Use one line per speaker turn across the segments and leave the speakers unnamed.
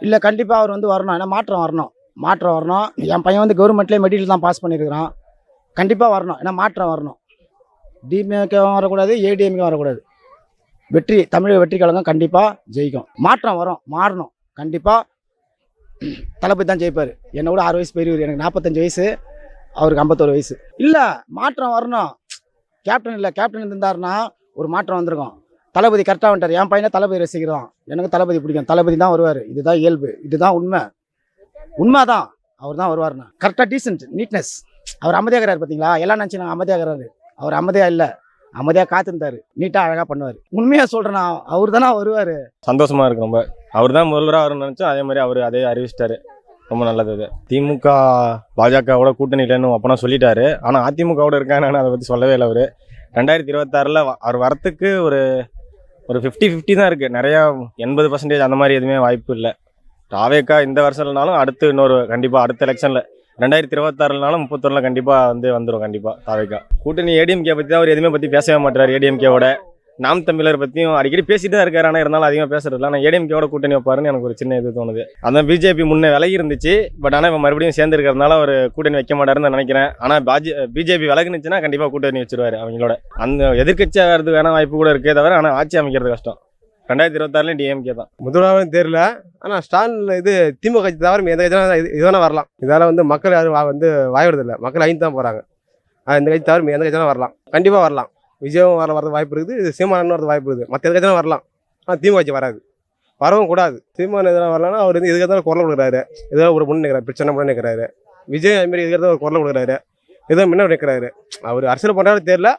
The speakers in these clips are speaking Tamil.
இல்லை கண்டிப்பாக அவர் வந்து வரணும். ஏன்னா மாற்றம் வரணும். மாற்றம் வரணும். என் பையன் வந்து கவர்மெண்ட்லேயே மெட்டீரியல் தான் பாஸ் பண்ணியிருக்கிறான் கண்டிப்பாக வரணும். ஏன்னா மாற்றம் வரணும். டிஎம்கேவும் வரக்கூடாது ஏடிஎம்கேவும் வரக்கூடாது. வெற்றி தமிழக வெற்றி கழகம் கண்டிப்பாக ஜெயிக்கும். மாற்றம் வரும். மாறணும். கண்டிப்பாக தளபதி தான் ஜெயிப்பார். என்னை விட ஆறு வயசு பெரியவர். எனக்கு நாற்பத்தஞ்சு வயசு. அவருக்கு ஐம்பத்தோரு வயசு. இல்லை மாற்றம் வரணும். கேப்டன் இல்லை. கேப்டன் இருந்தாருன்னா ஒரு மாற்றம் வந்திருக்கும். தளபதி கரெக்டாக வந்துட்டார். என் பையனை தளபதி ரசிக்கிறோம். எனக்கு தளபதி பிடிக்கும். தளபதி தான் வருவார். இதுதான் இயல்பு. இதுதான் உண்மை. உண்மை தான் அவர் தான் வருவார்ண்ணா. கரெக்டாக டீசென்ட் நீட்னஸ் அவர் அமைதியாகிறார் பார்த்தீங்களா எல்லாம் நினச்சி நான் அமைதியாகிறாரு அவர் அமைதியாக இல்லை. அமைதியாக காத்திருந்தாரு. நீட்டாக அழகாக பண்ணுவார். உண்மையாக சொல்கிறேன்னா அவர் தானே வருவார்.
சந்தோஷமாக இருக்கு ரொம்ப. அவர் தான் முதல்வராக வரும்னு நினச்சோம் அதே மாதிரி அவர் அதே அறிவிச்சிட்டாரு. ரொம்ப நல்லது இது திமுக பாஜகவோட கூட்டணி இல்லைன்னு அப்பனா சொல்லிட்டாரு. ஆனால் அதிமுகவோட இருக்கான்னு அதை பற்றி சொல்லவே இல்லை அவர். ரெண்டாயிரத்தி இருபத்தாறில் அவர் வரத்துக்கு ஒரு ஒரு ஃபிஃப்டி ஃபிஃப்டி தான் இருக்குது நிறையா எண்பது பர்சன்டேஜ் அந்த மாதிரி எதுவுமே வாய்ப்பு இல்லை. ராவேக்கா இந்த வருஷம் இல்லைனாலும் அடுத்து இன்னொரு கண்டிப்பாக அடுத்த எலெக்ஷனில் ரெண்டாயிரத்தி இருபத்தாறுனாலும் முப்பத்தொன்னில் கண்டிப்பாக வந்து வந்துடும் கண்டிப்பாக தாவேக்கா கூட்டணி ஏடிஎம்கே பற்றி தான் அவர் எதுவுமே பற்றி பேசவே மாட்டார் ஏடிஎம்கேவோட நாம் தமிழர் பற்றியும் அடிக்கடி பேசிட்டு தான் இருக்காரு. ஆனால் இருந்தாலும் அதிகமாக பேசுறது ஆனால் ஏடிஎம்கேவோட கூட்டணி வைப்பாருன்னு எனக்கு ஒரு சின்ன இது தோணுது. அதான் பிஜேபி முன்னே விலகி இருந்துச்சு. பட் ஆனால் இப்போ மறுபடியும் சேர்ந்துருக்கிறதுனால அவர் கூட்டணி வைக்க மாட்டாருன்னு நான் நினைக்கிறேன். ஆனால் பாஜி பிஜேபி விலகுனுச்சுன்னா கண்டிப்பாக கூட்டணி வச்சிருவாரு அவங்களோட. அந்த எதிர்க்கட்சி ஆகிறது வேணா வாய்ப்பு கூட இருக்கே தவிர ஆனால் ஆட்சி அமைக்கிறது கஷ்டம். ரெண்டாயிரத்தி இருபத்தாறுலேயும் டிஎம்கே தான்.
முதல்வராகவும் தெரியல. ஆனால் ஸ்டாலின் இது திமுக கட்சி தவிர எந்த கட்சி இது வேணால் வரலாம். இதால் வந்து மக்கள் யாரும் வா- வந்து வாய்விடுறதில்ல. மக்கள் ஐந்து தான் போகிறாங்க இந்த கட்சி தவிர எந்த கட்சி வரலாம். கண்டிப்பாக வரலாம். விஜயம் வர வரது வாய்ப்பு இருக்குது சீமானன் வரது வாய்ப்பு இருக்குது. மற்ற எந்த வரலாம். ஆனால் திமுக வராது. வரவும் கூடாது. சீமான் எதனா வரலாம்னா அவர் வந்து எதுக்காக தான் குரல் கொடுக்குறாரு. ஏதோ ஒரு முன் நிற்கிறாரு பிரச்சனை முன்னே நிற்கிறாரு விஜய் அதுமாரி இதுக்கு ஒரு குரல் கொடுக்குறாரு. ஏதோ முன்ன நிற்கிறாரு அவர் அரசியல் பண்ணுறாரு தெரியல.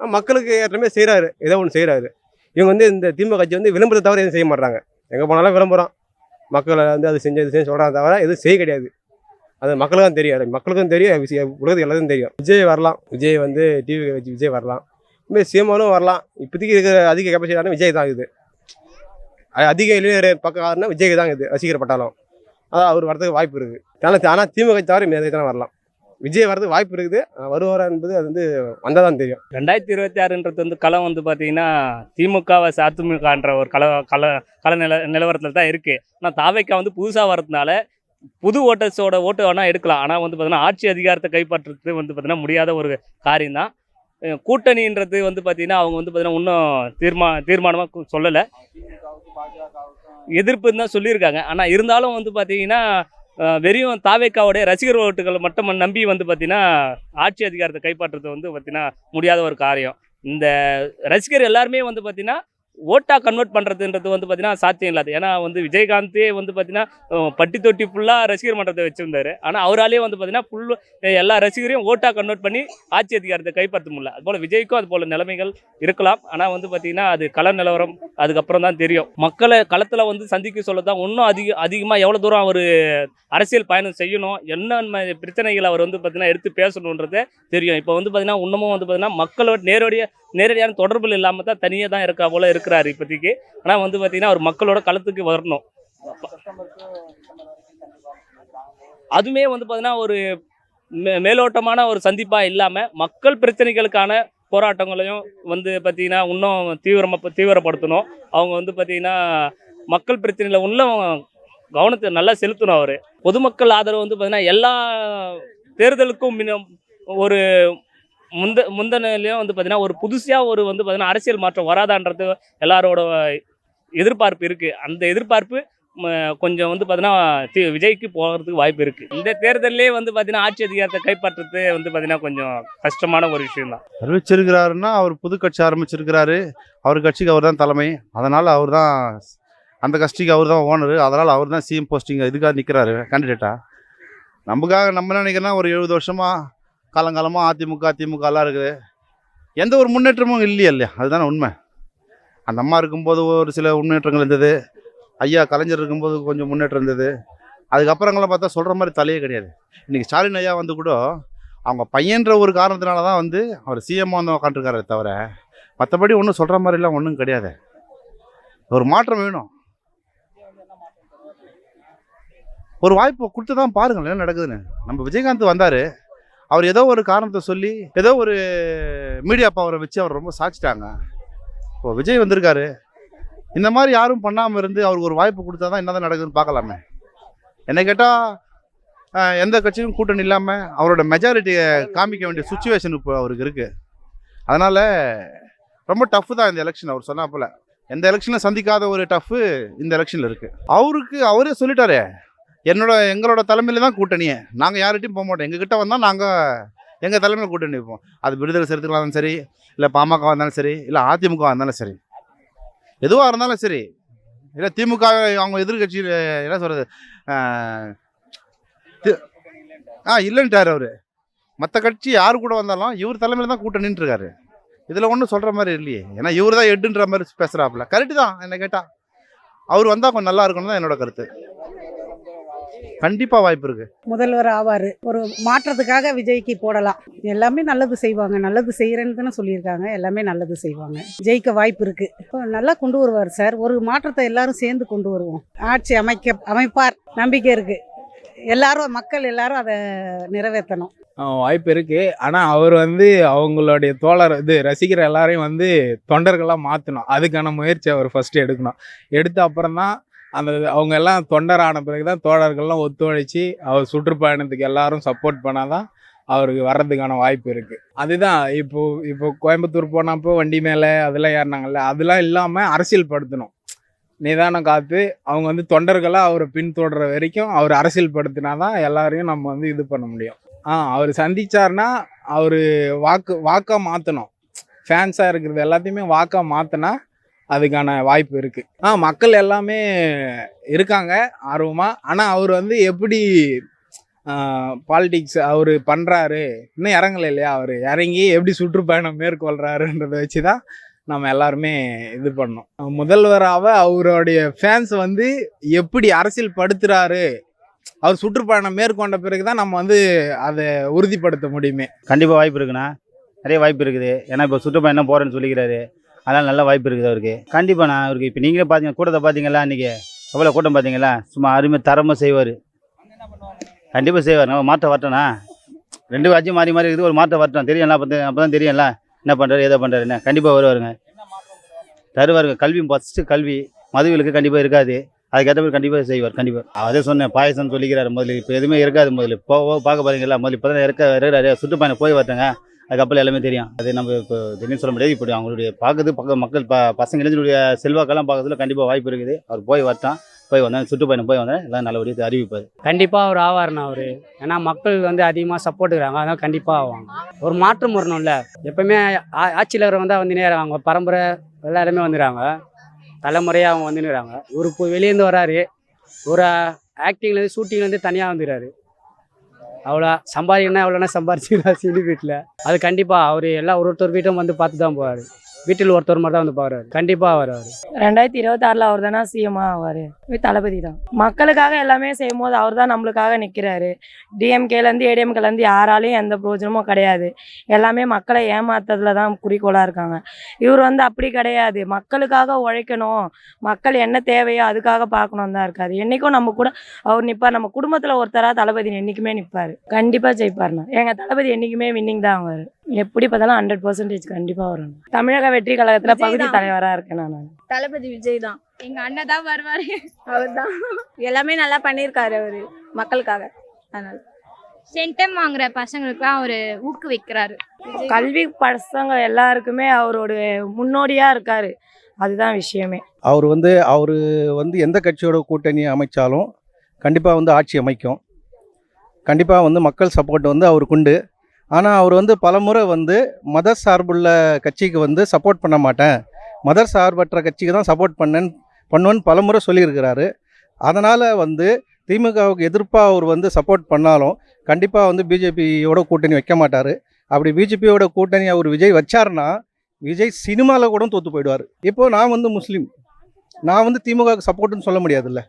மக்களுக்கு ஏற்றமே செய்கிறாரு ஏதோ ஒன்று செய்கிறாரு இவங்க வந்து இந்த திமுக கட்சி வந்து விளம்பரத்தை தவிர எதுவும் செய்ய மாட்டாங்க எங்கே போனாலும் விளம்பரம். மக்களை வந்து அது செஞ்சு செஞ்சு சொல்கிறாங்க தவிர எதுவும் செய்ய கிடையாது. அது மக்களுக்கும் தெரியாது தெரியும். மக்களுக்கும் தெரியும் உலகத்துக்கு எல்லாத்துக்கும் தெரியும். விஜய் வரலாம். விஜய் வந்து டிவி வச்சு விஜய் வரலாம். இதுமாதிரி சீமானும் வரலாம். இப்போதைக்கு இருக்கிற அதிக கெப்பாசிட்டி விஜய் தான் இது. அது அதிக இளைஞர் பக்கம் ஆறுனா விஜய் தான் இது ரசிகர் பட்டாலும் அதான் அவர் வரதுக்கு வாய்ப்பு இருக்குது ஆனால் ஆனால் திமுக தவிர மீதி தான் வரலாம். விஜய் வரதுக்கு வாய்ப்பு இருக்குது. வருவாரா என்பது அது வந்து வந்தால் தான் தெரியும்.
ரெண்டாயிரத்தி இருபத்தி ஆறுன்றது வந்து களம் வந்து பார்த்தீங்கன்னா திமுகவை அதிமுகன்ற ஒரு கல கல கல நில நிலவரத்தில் தான் இருக்குது ஆனால் தாவைக்கா வந்து புதுசாக வரதுனால புது ஓட்டர்ஸோட ஓட்டு வேணால் எடுக்கலாம். ஆனால் வந்து பார்த்தீங்கன்னா ஆட்சி அதிகாரத்தை கைப்பற்றுறது வந்து பார்த்தீங்கன்னா முடியாத ஒரு காரியம் தான் கூட்டணின்றது வந்து பார்த்தீங்கன்னா அவங்க வந்து பார்த்தீங்கன்னா இன்னும் தீர்மா தீர்மானமாக சொல்லலை. எதிர்ப்புன்னு தான் சொல்லியிருக்காங்க. ஆனால் இருந்தாலும் வந்து பார்த்தீங்கன்னா வெறியும் வெறும் தாவேக்காவுடைய ரசிகர் ஓட்டுகளை மட்டும் நம்பி வந்து பார்த்தீங்கன்னா ஆட்சி அதிகாரத்தை கைப்பற்றுறது வந்து பார்த்தீங்கன்னா முடியாத ஒரு காரியம். இந்த ரசிகர் எல்லாருமே வந்து பார்த்தீங்கன்னா ஓட்டாக கன்வெர்ட் பண்ணுறதுன்றது வந்து பார்த்தீங்கன்னா சாத்தியம் இல்லாது. ஏன்னா வந்து விஜயகாந்தே வந்து பார்த்தீங்கன்னா பட்டி தொட்டி ஃபுல்லாக ரசிகர் மன்றத்தை வச்சுருந்தாரு. ஆனால் அவராலே வந்து பார்த்தீங்கன்னா ஃபுல் எல்லா ரசிகரையும் ஓட்டாக கன்வெர்ட் பண்ணி ஆட்சி அதிகாரத்தை கைப்பற்ற முடியல. அதுபோல் விஜய்க்கும் அது போல் நிலைமைகள் இருக்கலாம். ஆனால் வந்து பார்த்தீங்கன்னா அது கள நிலவரம் அதுக்கப்புறம் தான் தெரியும். மக்களை களத்தில் வந்து சந்திக்க சொல்ல தான் இன்னும் அதிக அதிகமாக எவ்வளோ தூரம் அவர் அரசியல் பயணம் செய்யணும் என்னென்ன பிரச்சனைகள் அவர் வந்து பார்த்தீங்கன்னா எடுத்து பேசணுன்றதே தெரியும். இப்போ வந்து பார்த்தீங்கன்னா இன்னமும் வந்து பார்த்தீங்கன்னா மக்களோட நேரடியாக நேரடியான தொடர்பில் இல்லாமல் தான் தனியாக தான் இருக்கா போல இருக்கிறாரு இப்போதைக்கு. ஆனால் வந்து பார்த்தீங்கன்னா அவர் மக்களோட களத்துக்கு வரணும். அதுவுமே வந்து பார்த்தீங்கன்னா ஒரு மே மேலோட்டமான ஒரு சந்திப்பாக இல்லாமல் மக்கள் பிரச்சனைகளுக்கான போராட்டங்களையும் வந்து பார்த்தீங்கன்னா இன்னும் தீவிரமாக தீவிரப்படுத்தணும். அவங்க வந்து பார்த்தீங்கன்னா மக்கள் பிரச்சனையில் இன்னும் கவனத்தை நல்லா செலுத்தணும் அவர். பொதுமக்கள் ஆதரவு வந்து பார்த்தீங்கன்னா எல்லா தேர்தலுக்கும் முன்ன ஒரு முந்த முந்தனையிலையும் வந்து பார்த்தீங்கன்னா ஒரு புதுசாக ஒரு வந்து பார்த்தீங்கன்னா அரசியல் மாற்றம் வராதான்றது எல்லாரோட எதிர்பார்ப்பு இருக்குது அந்த எதிர்பார்ப்பு கொஞ்சம் வந்து பார்த்தீங்கன்னா விஜய்க்கு போகிறதுக்கு வாய்ப்பு இருக்குது இந்த தேர்தலே வந்து பார்த்தீங்கன்னா ஆட்சி அதிகாரத்தை கைப்பற்றுறது வந்து பார்த்தீங்கன்னா கொஞ்சம் கஷ்டமான ஒரு விஷயம் தான்.
அறிவிச்சிருக்கிறாருன்னா அவர் புது கட்சி ஆரம்பிச்சிருக்கிறாரு. அவர் கட்சிக்கு அவர் தான் தலைமை. அதனால் அவர் தான் அந்த கட்சிக்கு அவர் தான் ஓனர். அதனால் அவர் தான் சிஎம் போஸ்டிங் இதுக்காக நிற்கிறாரு கேண்டிடேட்டாக நமக்காக நம்ம நினைக்கிறோன்னா ஒரு எழுபது வருஷமாக காலங்காலமாக அதிமுக திமுகலாம் எல்லாம் இருக்குது. எந்த ஒரு முன்னேற்றமும் இல்லையா இல்லையா? அதுதானே உண்மை. அந்த அம்மா இருக்கும்போது ஒரு சில முன்னேற்றங்கள் இருந்தது. ஐயா கலைஞர் இருக்கும்போது கொஞ்சம் முன்னேற்றம் இருந்தது. அதுக்கப்புறங்களாம் பார்த்தா சொல்கிற மாதிரி தலையே கிடையாது. இன்றைக்கி ஸ்டாலின் ஐயா வந்து கூட அவங்க பையன்ற ஒரு காரணத்தினால தான் வந்து அவர் சிஎம் வந்து உக்காண்டிருக்காரு தவிர மற்றபடி ஒன்றும் சொல்கிற மாதிரிலாம் ஒன்றும் கிடையாது. ஒரு மாற்றம் வேணும். ஒரு வாய்ப்பு கொடுத்து தான் பாருங்கள் என்ன நடக்குதுன்னு. நம்ம விஜயகாந்த் வந்தார். அவர் ஏதோ ஒரு காரணத்தை சொல்லி ஏதோ ஒரு மீடியா பவரை வச்சு அவர் ரொம்ப சாச்சிட்டாங்க இப்போ விஜய் வந்திருக்காரு. இந்த மாதிரி யாரும் பண்ணாமல் இருந்து அவருக்கு ஒரு வாய்ப்பு கொடுத்தா தான் என்ன தான் நடக்குதுன்னு பார்க்கலாமே. என்னை கேட்டால் எந்த கட்சியும் கூட்டணி இல்லாமல் அவரோட மெஜாரிட்டியை காமிக்க வேண்டிய சுச்சுவேஷன் இப்போ அவருக்கு இருக்குது அதனால் ரொம்ப டஃப் தான் இந்த எலெக்ஷன் அவர் சொன்னாப்புல எந்த எலெக்ஷனில் சந்திக்காத ஒரு டஃப்பு இந்த எலெக்ஷனில் இருக்குது அவருக்கு அவரே சொல்லிட்டாரே. என்னோட எங்களோட தலைமையில் தான் கூட்டணியே. நாங்கள் யார்கிட்டையும் போக மாட்டோம். எங்ககிட்ட வந்தால் நாங்கள் எங்கள் தலைமையில் கூட்டணி வைப்போம் அது விடுதலை சிறுத்தைகளாக இருந்தாலும் சரி இல்லை பாமக இருந்தாலும் சரி இல்லை அதிமுக இருந்தாலும் சரி. எதுவாக இருந்தாலும் சரி. இல்லை திமுக அவங்க எதிர்கட்சி என்ன சொல்கிறது ஆ இல்லைன்ட்டார் அவர். மற்ற கட்சி யார் கூட வந்தாலும் இவர் தலைமையில் தான் கூட்டணின்னு இருக்காரு இதில் ஒன்றும் சொல்கிற மாதிரி இல்லையே. ஏன்னா இவர் தான் எட்டுன்ற மாதிரி பேசுகிறாப்புல கரெக்டு தான் என்னை கேட்டால் அவர் வந்தால் கொஞ்சம் நல்லா இருக்கணும் தான் என்னோட கருத்து. கண்டிப்பாக வாய்ப்பு இருக்குது
முதல்வர் ஆவார். ஒரு மாற்றத்துக்காக விஜய்க்கு போடலாம். எல்லாமே நல்லது செய்வாங்க. நல்லது செய்கிறேன்னு தானே சொல்லியிருக்காங்க. எல்லாமே நல்லது செய்வாங்க. ஜெயிக்க வாய்ப்பு இருக்குது இப்போ நல்லா கொண்டு வருவார் சார். ஒரு மாற்றத்தை எல்லாரும் சேர்ந்து கொண்டு வருவோம். ஆட்சி அமைக்க அமைப்பார். நம்பிக்கை இருக்குது எல்லாரும் மக்கள் எல்லாரும் அதை நிறைவேற்றணும்.
வாய்ப்பு இருக்கு. ஆனால் அவர் வந்து அவங்களுடைய தோழர் இது ரசிகர் எல்லாரையும் வந்து தொண்டர்களாக மாற்றணும் அதுக்கான முயற்சி அவர் ஃபர்ஸ்ட் எடுக்கணும். எடுத்த அப்புறம் தான் அந்த அவங்க எல்லாம் தொண்டர் ஆன பிறகு தான் தோழர்கள்லாம் ஒத்துழைச்சி அவர் சுற்றுப்பயணத்துக்கு எல்லாரும் சப்போர்ட் பண்ணால் தான் அவருக்கு வர்றதுக்கான வாய்ப்பு இருக்குது அதுதான் இப்போ இப்போ கோயம்புத்தூர் போனப்போ வண்டி மேலே அதெல்லாம் ஏறினாங்கல்ல அதெல்லாம் இல்லாமல் அரசியல் படுத்தணும். நிதானம் காத்து அவங்க வந்து தொண்டர்களாக அவரை பின்தொடர வரைக்கும் அவர் அரசியல் படுத்தினாதான் எல்லாரையும் நம்ம வந்து இது பண்ண முடியும். ஆ அவர் சந்திச்சார்னா அவர் வாக்கு வாக்காக மாற்றணும் ஃபேன்ஸாக இருக்கிறது எல்லாத்தையுமே வாக்காக மாற்றினா அதுக்கான வாய்ப்பு இருக்குது ஆ மக்கள் எல்லாமே இருக்காங்க ஆர்வமாக ஆனால் அவர் வந்து எப்படி பாலிடிக்ஸ் அவர் பண்ணுறாரு இன்னும் இறங்கலை இல்லையா அவர்? இறங்கி எப்படி சுற்றுப்பயணம் மேற்கொள்கிறாருன்றதை வச்சு தான் நம்ம எல்லாருமே இது பண்ணோம். முதல்வராக அவருடைய ஃபேன்ஸ் வந்து எப்படி அரசியல் படுத்துறாரு? அவர் சுற்றுப்பயணம் மேற்கொண்ட பிறகு தான் நம்ம வந்து அதை உறுதிப்படுத்த முடியுமே.
கண்டிப்பாக வாய்ப்பு இருக்குண்ணா. நிறைய வாய்ப்பு இருக்குது. ஏன்னா இப்போ சுற்றுப்பயணம் போகிறேன்னு சொல்லிக்கிறாரு. அதனால் நல்ல வாய்ப்பு இருக்குது அவருக்கு. கண்டிப்பாண்ணா அவருக்கு இப்போ நீங்களே பார்த்தீங்க கூட்டத்தை பார்த்தீங்களா இன்றைக்கி எவ்வளோ கூட்டம் பார்த்தீங்களா சும்மா அருமை தரமாக செய்வார். கண்டிப்பாக செய்வார். நம்ம மாற்ற வரட்டோண்ணா ரெண்டு வாட்சியும் மாறி மாறி இருக்குது ஒரு மாற்ற வரட்டும். தெரியும்ல அப்போ அப்போ தான் தெரியும்ல. என்ன பண்ணுறாரு எதை பண்ணுறாருன்னு கண்டிப்பாக வருவாருங்க. தருவாருங்க. கல்வி ஃபஸ்ட்டு கல்வி. மதுவிலுக்கு கண்டிப்பாக இருக்காது. அதுக்கேற்ற மாதிரி கண்டிப்பாக செய்வார் கண்டிப்பாக அதே சொன்னேன் பாயசம்னு சொல்லிக்கிறாரு முதல்ல. இப்போ எதுவுமே இருக்காது முதல்ல. போக பார்க்க போகிறீங்களா முதல்ல. இப்போ தான் இருக்க இருக்கிறாரு. சுற்றுப்பயணம் போய் வரட்டேங்க அதுக்கப்புறம் எல்லாமே தெரியும். அது நம்ம இப்போ திடீர்னு சொல்ல முடியாது. இப்படி அவங்களுடைய பார்க்குறது பக்க மக்கள் ப பசங்க இளைஞருடைய செல்வாக்கெல்லாம் பார்க்கறதுல கண்டிப்பாக வாய்ப்பு இருக்குது. அவர் போய் வரட்டான் போய் வந்தேன் சுற்றுப்பயணம் போய் வந்தேன் எல்லாம் நல்லபடியாக அறிவிப்பார்.
கண்டிப்பாக அவர் ஆவார்ண்ணா அவர். ஏன்னா மக்கள் வந்து அதிகமாக சப்போர்ட் இருக்கிறாங்க. அதனால் கண்டிப்பாக ஆவாங்க. ஒரு மாற்றம் வரணும்ல. எப்பவுமே ஆ- ஆட்சியில் வந்தால் வந்து நேராங்க பரம்பரை எல்லாருமே வந்துடுறாங்க. தலைமுறையாக அவங்க வந்துடுறாங்க. ஒரு வெளியேருந்து வராரு. ஒரு ஆக்டிங்லேருந்து ஷூட்டிங்லேருந்து தனியாக வந்துடுறாரு. அவ்வளோ சம்பாதிக்கணும்னா எவ்வளோனா சம்பாரிச்சுக்கலாம் சீனி வீட்டில். அது கண்டிப்பாக அவர் எல்லா ஒரு ஒருத்தர் வீட்டும் வந்து பார்த்து தான் போவார். வீட்டில் ஒருத்தர் மட்டும் தான் வந்து பாக்குறாரு. கண்டிப்பாக வருவார்.
ரெண்டாயிரத்தி இருபத்தாறில் அவர் தானே சிஎம்மா ஆவார். தளபதி தான். மக்களுக்காக எல்லாமே செய்யும் போது அவர் தான் நம்மளுக்காக நிற்கிறாரு டிஎம்கேலேருந்து ஏடிஎம்கேலேருந்து யாராலையும் எந்த பிரயோஜனமும் கிடையாது. எல்லாமே மக்களை ஏமாத்துறதுல தான் குறிக்கோளாக இருக்காங்க. இவர் வந்து அப்படி கிடையாது. மக்களுக்காக உழைக்கணும். மக்கள் என்ன தேவையோ அதுக்காக பார்க்கணும் தான் இருக்காது என்றைக்கும் நம்ம கூட அவர் நிற்பார் நம்ம குடும்பத்தில் ஒருத்தராக தளபதி என்றைக்குமே நிற்பார் கண்டிப்பாக ஜெயிப்பார்ண்ணா. எங்கள் தளபதி என்றைக்குமே வின்னிங் தான் ஆவார். எப்படி பார்த்தாலும் ஹண்ட்ரட் பர்சன்டேஜ் கண்டிப்பாக வரும். தமிழக வெற்றி கழகத்தில் பகுதி. தலைவராக இருக்கேன் நான்.
தளபதி விஜய் தான். எங்க அண்ணன் தான் வருவாரு. அவர் தான். எல்லாமே நல்லா பண்ணியிருக்காரு அவரு மக்களுக்காக. அதனால. சென்டம் வாங்குற பசங்களுக்குலாம் அவரு ஊக்குவிக்கிறாரு.
கல்வி பசங்க எல்லாருக்குமே அவரோட முன்னோடியாக இருக்காரு. அதுதான் விஷயமே.
அவர் வந்து அவர் வந்து எந்த கட்சியோட கூட்டணி அமைச்சாலும் கண்டிப்பாக வந்து ஆட்சி அமைக்கும். கண்டிப்பாக வந்து மக்கள் சப்போர்ட் வந்து அவருக்கு உண்டு. ஆனால் அவர் வந்து பலமுறை வந்து மத சார்புள்ள கட்சிக்கு வந்து சப்போர்ட் பண்ண மாட்டேன். மத சார்பற்ற கட்சிக்கு தான் சப்போர்ட் பண்ணேன் பண்ணுவேன்னு பலமுறை சொல்லியிருக்கிறாரு. அதனால் வந்து திமுகவுக்கு எதிர்ப்பாக அவர் வந்து சப்போர்ட் பண்ணாலும் கண்டிப்பாக வந்து பிஜேபியோட கூட்டணி வைக்க மாட்டார். அப்படி பிஜேபியோட கூட்டணி அவர் விஜய் வச்சார்னா விஜய் சினிமாவில் கூட தோற்று போயிடுவார். இப்போது நான் வந்து முஸ்லீம். நான் வந்து திமுகவுக்கு சப்போர்ட்டுன்னு சொல்ல முடியாதுல்ல.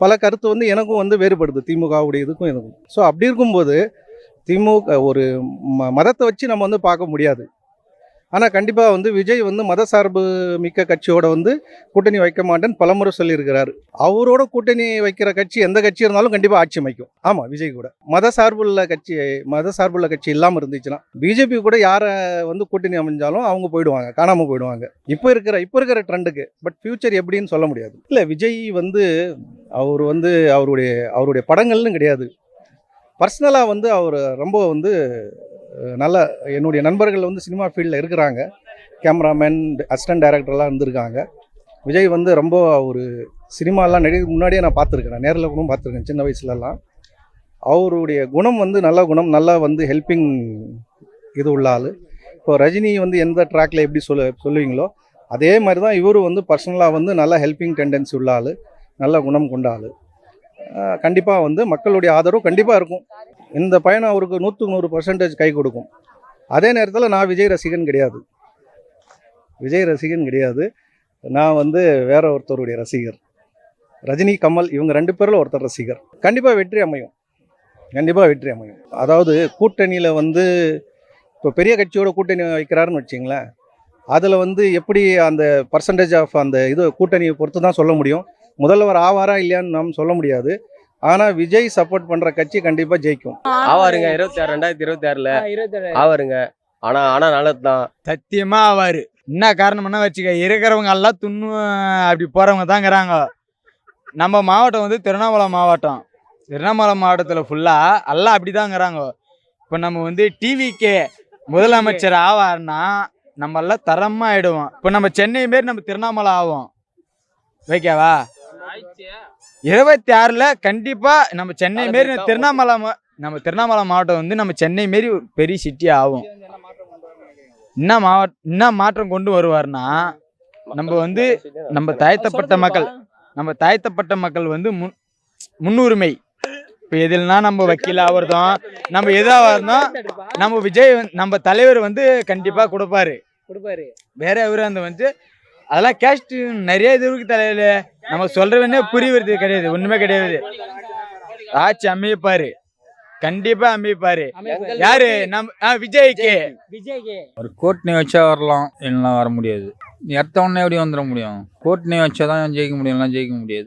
பல கருத்து வந்து எனக்கும் வந்து வேறுபடுது திமுகவுடைய இதுக்கும் எனக்கும். ஸோ அப்படி இருக்கும்போது திமுக ஒரு ம மதத்தை வச்சு நம்ம வந்து பார்க்க முடியாது. ஆனால் கண்டிப்பாக வந்து விஜய் வந்து மதசார்பு மிக்க கட்சியோட வந்து கூட்டணி வைக்க மாட்டேன்னு பலமுறை சொல்லியிருக்கிறார். அவரோட கூட்டணி வைக்கிற கட்சி எந்த கட்சி இருந்தாலும் கண்டிப்பாக ஆட்சி அமைக்கும். ஆமாம் விஜய் கூட. மத சார்புள்ள கட்சி மத சார்புள்ள கட்சி இல்லாமல் இருந்துச்சுன்னா பிஜேபி கூட யாரை வந்து கூட்டணி அமைஞ்சாலும் அவங்க போயிடுவாங்க காணாமல் போயிடுவாங்க. இப்போ இருக்கிற இப்போ இருக்கிற ட்ரெண்டுக்கு. பட் ஃபியூச்சர் எப்படின்னு சொல்ல முடியாது. இல்லை விஜய் வந்து அவர் வந்து அவருடைய அவருடைய படங்கள்னு கிடையாது. பர்சனலாக வந்து அவர் ரொம்ப வந்து நல்ல என்னுடைய நண்பர்கள் வந்து சினிமா ஃபீல்டில் இருக்கிறாங்க. கேமராமேன் அசிஸ்டன்ட் டைரக்டர்லாம் இருந்திருக்காங்க. விஜய் வந்து ரொம்ப ஒரு சினிமாலாம் நடி முன்னாடியே நான் பார்த்துருக்கிறேன். நேரில் கூட பார்த்துருக்கேன் சின்ன வயசுலலாம். அவருடைய குணம் வந்து நல்ல குணம் நல்லா வந்து ஹெல்ப்பிங் இது உள்ள ஆள். இப்போ ரஜினி வந்து எந்த ட்ராக்ல எப்படி சொல்ல சொல்லுவீங்களோ அதே மாதிரி தான் இவரும் வந்து பர்சனலாக வந்து நல்ல ஹெல்ப்பிங் டெண்டன்சி உள்ள ஆள். நல்ல குணம் கொண்ட ஆள். கண்டிப்பாக வந்து மக்களுடைய ஆதரவு கண்டிப்பாக இருக்கும். இந்த பயணம் அவருக்கு நூற்றுக்கு நூறு பர்சன்டேஜ் கை கொடுக்கும். அதே நேரத்தில் நான் விஜய் ரசிகன் கிடையாது. விஜய் ரசிகன் கிடையாது. நான் வந்து வேற ஒருத்தருடைய ரசிகர். ரஜினி கமல் இவங்க ரெண்டு பேரில் ஒருத்தர் ரசிகர். கண்டிப்பாக வெற்றி அமையும். கண்டிப்பாக வெற்றி அமையும். அதாவது கூட்டணியில் வந்து இப்போ பெரிய கட்சியோட கூட்டணி வைக்கிறாருன்னு வச்சிங்களேன் அதில் வந்து எப்படி அந்த பர்சன்டேஜ் ஆஃப் அந்த இது கூட்டணியை பொறுத்து தான் சொல்ல முடியும். முதல்வர் ஆவாரா இல்லையான்னு நாம் சொல்ல முடியாது. ஆனால் விஜய் சப்போர்ட் பண்ணுற கட்சி கண்டிப்பாக ஜெயிக்கும்.
ஆவாருங்க இருபத்தி ஆறு ரெண்டாயிரத்தி இருபத்தி ஆறுல. ஆவாருங்க. ஆனா ஆனா நல்லது தான்
சத்தியமா ஆவாரு. என்ன காரணம்னா வச்சுக்க இருக்கிறவங்க எல்லாம் துண்ணு அப்படி போறவங்க தாங்கிறாங்க நம்ம மாவட்டம் வந்து திருவண்ணாமலை மாவட்டம். திருவண்ணாமலை மாவட்டத்தில் ஃபுல்லாக எல்லாம் அப்படி தாங்கிறாங்க இப்போ நம்ம வந்து டிவிக்கே முதலமைச்சர் ஆவார்னா நம்ம எல்லாம் தரமாக ஆயிடுவோம். இப்போ நம்ம சென்னை மாரி நம்ம திருவண்ணாமலை ஆவோம். ஓகேவா இருபத்தி ஆறில் கண்டிப்பாக நம்ம சென்னை மாரி திருவண்ணாமலை நம்ம திருவண்ணாமலை மாவட்டம் வந்து நம்ம சென்னை மாரி ஒரு பெரிய சிட்டி ஆகும். என்ன மாவட்ட என்ன மாற்றம் கொண்டு வருவார்னா நம்ம வந்து நம்ம தாழ்த்தப்பட்ட மக்கள் நம்ம தாழ்த்தப்பட்ட மக்கள் வந்து முன் முன்னுரிமை. இப்போ எதுலனா நம்ம வக்கீல் ஆகிறதும் நம்ம எதாக இருந்தோம் நம்ம விஜய் நம்ம தலைவர் வந்து கண்டிப்பாக கொடுப்பாரு.
கொடுப்பாரு.
வேற எவரும் அந்த வந்து அதெல்லாம் கேஸ்ட் நிறைய இது இருக்கு தலையில நம்ம சொல்றவனே புரியுறது கிடையாது. ஒண்ணுமே கிடையாது. ஆட்சி அமைப்பாரு கண்டிப்பா அமைப்பாரு யாரு? நம்ம விஜய்க்கு
விஜய்க்கு
ஒரு கூட்டணி வச்சா வரலாம் இல்லைன்னா வர முடியாது. எடுத்த உடனே எப்படி வந்துட முடியும்? கூட்டணி வச்சா தான் ஜெயிக்க முடியும் இல்லைன்னா ஜெயிக்க முடியாது.